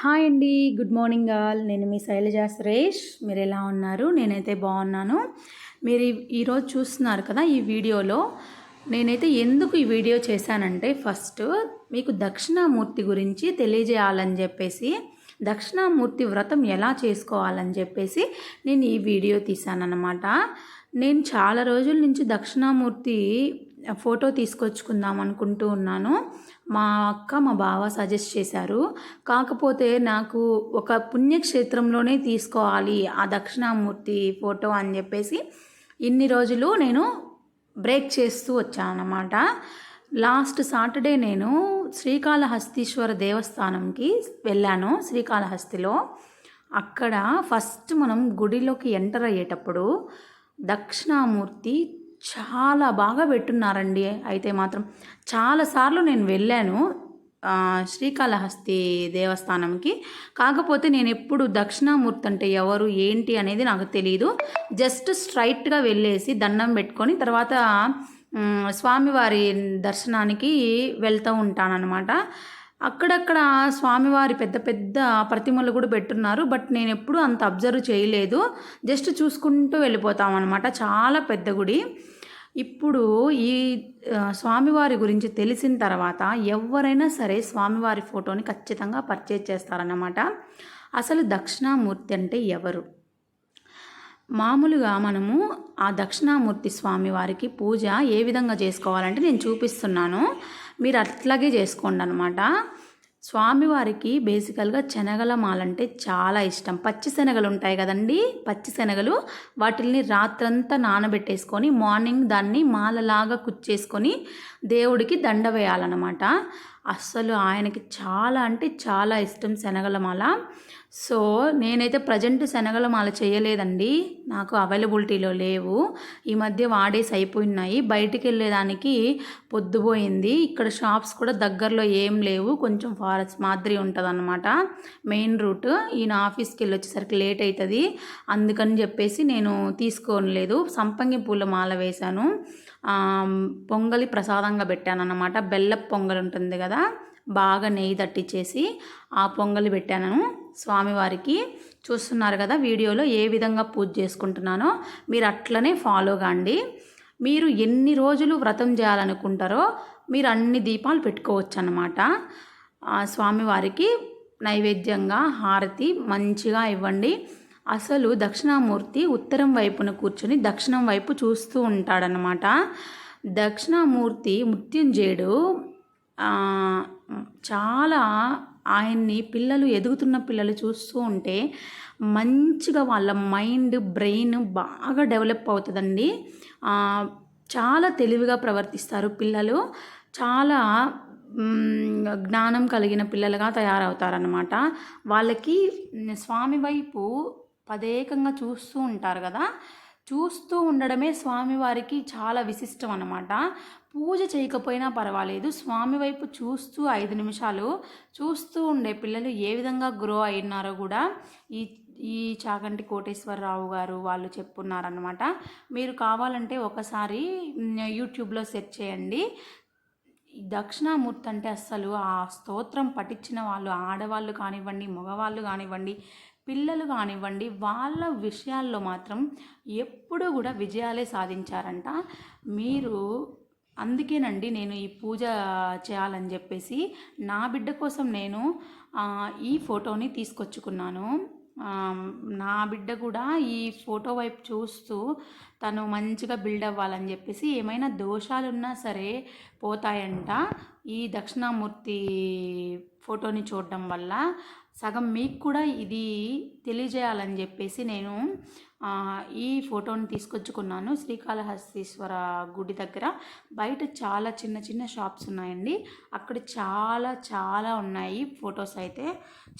Hi అండి good morning all. నేను మీ శైలజా సురేష్. మీరు ఎలా ఉన్నారు? నేనైతే బాగున్నాను. మీరు ఈరోజు చూస్తున్నారు కదా ఈ వీడియోలో. నేనైతే ఎందుకు ఈ వీడియో చేశానంటే ఫస్ట్ మీకు దక్షిణామూర్తి గురించి తెలియజేయాలని చెప్పేసి దక్షిణామూర్తి వ్రతం ఎలా చేసుకోవాలని చెప్పేసి నేను ఈ వీడియో తీశానన్నమాట. నేను చాలా రోజుల నుంచి దక్షిణామూర్తి ఫోటో తీసుకొచ్చుకుందాం అనుకుంటూ ఉన్నాను. మా అక్క మా బావ సజెస్ట్ చేశారు. కాకపోతే నాకు ఒక పుణ్యక్షేత్రంలోనే తీసుకోవాలి ఆ దక్షిణామూర్తి ఫోటో అని చెప్పేసి ఇన్ని రోజులు నేను బ్రేక్ చేస్తూ వచ్చానమాట లాస్ట్ సాటర్డే నేను శ్రీకాళహస్తీశ్వర దేవస్థానంకి వెళ్ళాను శ్రీకాళహస్తిలో. అక్కడ ఫస్ట్ మనం గుడిలోకి ఎంటర్ అయ్యేటప్పుడు దక్షిణామూర్తి చాలా బాగా పెట్టున్నారండి. అయితే మాత్రం చాలాసార్లు నేను వెళ్ళాను శ్రీకాళహస్తి దేవస్థానంకి. కాకపోతే నేను ఎప్పుడు దక్షిణామూర్తి అంటే ఎవరు ఏంటి అనేది నాకు తెలియదు జస్ట్ స్ట్రైట్గా వెళ్ళేసి దండం పెట్టుకొని తర్వాత స్వామివారి దర్శనానికి వెళ్తూ ఉంటానన్నమాట. అక్కడక్కడ స్వామివారి పెద్ద పెద్ద ప్రతిమలు కూడా పెట్టున్నారు. బట్ నేను ఎప్పుడూ అంత అబ్జర్వ్ చేయలేదు. జస్ట్ చూసుకుంటూ వెళ్ళిపోతాం అనమాట చాలా పెద్ద గుడి. ఇప్పుడు ఈ స్వామివారి గురించి తెలిసిన తర్వాత ఎవరైనా సరే స్వామివారి ఫోటోని ఖచ్చితంగా పర్చేజ్ చేస్తారన్నమాట. అసలు దక్షిణామూర్తి అంటే ఎవరు? మామూలుగా మనము ఆ దక్షిణామూర్తి స్వామివారికి పూజ ఏ విధంగా చేసుకోవాలంటే నేను చూపిస్తున్నాను. మీరు అట్లాగే చేసుకోండి అనమాట స్వామివారికి బేసికల్గా శనగల మాలంటే చాలా ఇష్టం. పచ్చి శనగలు ఉంటాయి కదండి? పచ్చి శనగలు వాటిల్ని రాత్రంతా నానబెట్టేసుకొని మార్నింగ్ దాన్ని మాలలాగా కుచ్చేసుకొని దేవుడికి దండ వేయాలన్నమాట అస్సలు ఆయనకి చాలా అంటే చాలా ఇష్టం శనగలమాల. సో నేనైతే ప్రజెంట్ శనగల మాల చేయలేదండి. నాకు అవైలబిలిటీలో లేవు. ఈ మధ్య వాడేసి అయిపోయినాయి. బయటికి వెళ్ళేదానికి పొద్దుపోయింది. ఇక్కడ షాప్స్ కూడా దగ్గరలో ఏం లేవు. కొంచెం ఫారెస్ట్ మాదిరి ఉంటుంది అనమాట మెయిన్ రూట్. ఈయన ఆఫీస్కి వెళ్ళి వచ్చేసరికి లేట్ అవుతుంది అందుకని చెప్పేసి నేను తీసుకోలేదు సంపంగి పూల మాల వేశాను. పొంగలి ప్రసాదంగా పెట్టానన్నమాట. బెల్లపు పొంగల్ ఉంటుంది కదా బాగా నెయ్యి తట్టించేసి ఆ పొంగలి పెట్టాను స్వామివారికి. చూస్తున్నారు కదా వీడియోలో ఏ విధంగా పూజ చేసుకుంటున్నానో మీరు అట్లనే ఫాలో కాండి. మీరు ఎన్ని రోజులు వ్రతం చేయాలనుకుంటారో మీరు అన్ని దీపాలు పెట్టుకోవచ్చు అన్నమాట ఆ స్వామివారికి నైవేద్యంగా హారతి మంచిగా ఇవ్వండి. అసలు దక్షిణామూర్తి ఉత్తరం వైపున కూర్చొని దక్షిణం వైపు చూస్తూ ఉంటాడనమాట దక్షిణామూర్తి మృత్యుంజయుడు చాలా ఆయన్ని పిల్లలు ఎదుగుతున్న పిల్లలు చూస్తూ ఉంటే మంచిగా వాళ్ళ మైండ్ బ్రెయిన్ బాగా డెవలప్ అవుతుందండి. చాలా తెలివిగా ప్రవర్తిస్తారు పిల్లలు. చాలా జ్ఞానం కలిగిన పిల్లలుగా తయారవుతారనమాట వాళ్ళకి స్వామి వైపు పదేకంగా చూస్తూ ఉంటారు కదా. చూస్తూ ఉండడమే స్వామివారికి చాలా విశిష్టం అన్నమాట. పూజ చేయకపోయినా పర్వాలేదు. స్వామి వైపు చూస్తూ ఐదు నిమిషాలు చూస్తూ ఉండే పిల్లలు ఏ విధంగా గ్రో అయినారో కూడా ఈ ఈ చాగంటి కోటేశ్వరరావు గారు వాళ్ళు చెప్పున్నారనమాట మీరు కావాలంటే ఒకసారి యూట్యూబ్లో సెర్చ్ చేయండి. ఈ దక్షిణామూర్తి అంటే అస్సలు ఆ స్తోత్రం పఠించిన వాళ్ళు ఆడవాళ్ళు కానివ్వండి మగవాళ్ళు కానివ్వండి పిల్లలు కానివ్వండి వాళ్ళ విషయాల్లో మాత్రం ఎప్పుడూ కూడా విజయాలే సాధించారంట. మీరు అందుకేనండి నేను ఈ పూజ చేయాలని చెప్పేసి నా బిడ్డ కోసం నేను ఈ ఫోటోని తీసుకొచ్చుకున్నాను. నా బిడ్డ కూడా ఈ ఫోటో వైపు చూస్తూ తను మంచిగా బిల్డ్ అవ్వాలని చెప్పేసి ఏమైనా దోషాలున్నా సరే పోతాయంట. ఈ దక్షిణామూర్తి ఫోటోని చూడడం వల్ల సగం మీకు కూడా ఇది తెలియజేయాలని చెప్పేసి నేను ఈ ఫోటోని తీసుకొచ్చుకున్నాను. శ్రీకాళహస్తీశ్వర గుడి దగ్గర బయట చాలా చిన్న చిన్న షాప్స్ ఉన్నాయండి. అక్కడ చాలా చాలా ఉన్నాయి ఫొటోస్ అయితే.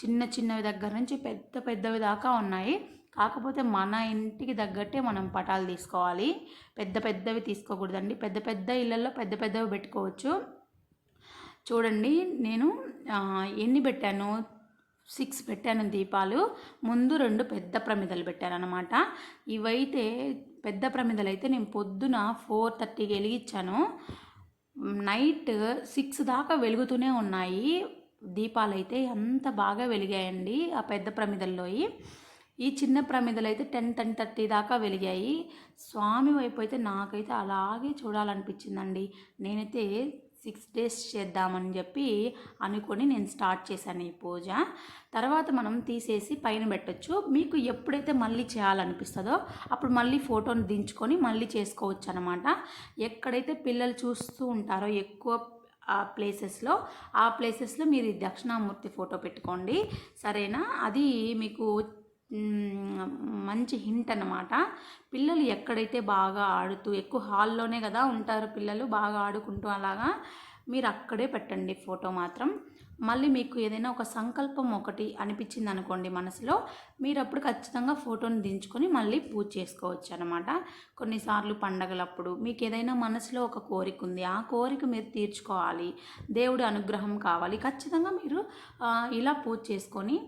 చిన్న చిన్నవి దగ్గర నుంచి పెద్ద పెద్దవి దాకా ఉన్నాయి. కాకపోతే మన ఇంటికి తగ్గట్టే మనం పటాలు తీసుకోవాలి. పెద్ద పెద్దవి తీసుకోకూడదండి. పెద్ద పెద్ద ఇళ్ళల్లో పెద్ద పెద్దవి పెట్టుకోవచ్చు. చూడండి నేను ఎన్ని పెట్టాను? సిక్స్ పెట్టాను దీపాలు. ముందు రెండు పెద్ద ప్రమిదలు పెట్టాను అనమాట ఇవైతే పెద్ద ప్రమిదలు అయితే నేను పొద్దున ఫోర్ థర్టీకి వెలిగించాను. నైట్ సిక్స్ దాకా వెలుగుతూనే ఉన్నాయి. దీపాలు అయితే ఎంత బాగా వెలిగాయండి ఆ పెద్ద ప్రమిదల్లోయి. ఈ చిన్న ప్రమిదలు అయితే టెన్ టెన్ థర్టీ దాకా వెలిగాయి. స్వామి వైపు అయితే నాకైతే అలాగే చూడాలనిపించిందండి. నేనైతే సిక్స్ డేస్ చేద్దామని చెప్పి అనుకొని నేను స్టార్ట్ చేశాను ఈ పూజ. తర్వాత మనం తీసేసి పైన పెట్టచ్చు. మీకు ఎప్పుడైతే మళ్ళీ చేయాలనిపిస్తుందో అప్పుడు మళ్ళీ ఫోటోని దించుకొని మళ్ళీ చేసుకోవచ్చు అనమాట ఎక్కడైతే పిల్లలు చూస్తూ ఉంటారో ఎక్కువ ఆ ప్లేసెస్లో ఆ ప్లేసెస్లో మీరు దక్షిణామూర్తి ఫోటో పెట్టుకోండి. సరేనా? అది మీకు మంచి హింట్ అనమాట పిల్లలు ఎక్కడైతే బాగా ఆడుతూ ఎక్కువ హాల్లోనే కదా ఉంటారు పిల్లలు బాగా ఆడుకుంటూ అలాగా మీరు అక్కడే పెట్టండి ఫోటో మాత్రం. మళ్ళీ మీకు ఏదైనా ఒక సంకల్పం ఒకటి అనిపించింది అనుకోండి మనసులో మీరు అప్పుడు ఖచ్చితంగా ఫోటోని దించుకొని మళ్ళీ పూజ చేసుకోవచ్చు అనమాట కొన్నిసార్లు పండగలప్పుడు మీకు ఏదైనా మనసులో ఒక కోరిక ఉంది ఆ కోరిక మీరు తీర్చుకోవాలి దేవుడి అనుగ్రహం కావాలి ఖచ్చితంగా మీరు ఇలా పూజ చేసుకొని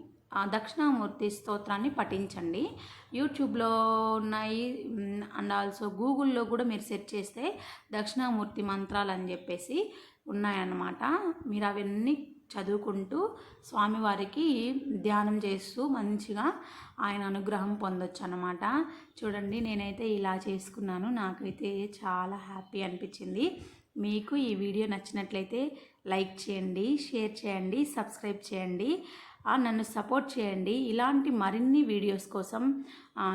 దక్షిణామూర్తి స్తోత్రాన్ని పఠించండి. యూట్యూబ్లో ఉన్నాయి అండ్ ఆల్సో గూగుల్లో కూడా మీరు సెర్చ్ చేస్తే దక్షిణామూర్తి మంత్రాలు అని చెప్పేసి ఉన్నాయన్నమాట. మీరు అవన్నీ చదువుకుంటూ స్వామివారికి ధ్యానం చేస్తూ మంచిగా ఆయన అనుగ్రహం పొందొచ్చు అనమాట చూడండి నేనైతే ఇలా చేసుకున్నాను. నాకైతే చాలా హ్యాపీ అనిపించింది. మీకు ఈ వీడియో నచ్చినట్లయితే లైక్ చేయండి షేర్ చేయండి సబ్స్క్రైబ్ చేయండి. నన్ను సపోర్ట్ చేయండి. ఇలాంటి మరిన్ని వీడియోస్ కోసం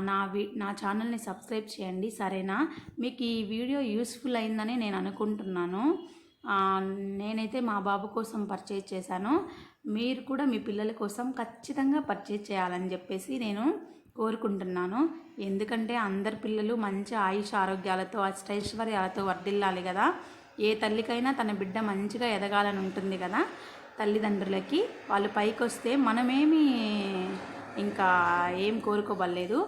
నా వి నా ఛానల్ని సబ్స్క్రైబ్ చేయండి సరేనా? మీకు ఈ వీడియో యూస్ఫుల్ అయిందని నేను అనుకుంటున్నాను. నేనైతే మా బాబు కోసం పర్చేజ్ చేశాను. మీరు కూడా మీ పిల్లల కోసం ఖచ్చితంగా పర్చేజ్ చేయాలని చెప్పేసి నేను కోరుకుంటున్నాను. ఎందుకంటే అందరి పిల్లలు మంచి ఆయుష్ ఆరోగ్యాలతో అష్టైశ్వర్యాలతో వర్ధిల్లాలి కదా. ఏ తల్లికైనా తన బిడ్డ మంచిగా ఎదగాలని ఉంటుంది కదా. తల్లిదండ్రులకి వాళ్ళు పైకి వస్తే మనమేమి ఇంకా ఏం కోరుకోబడలేదు.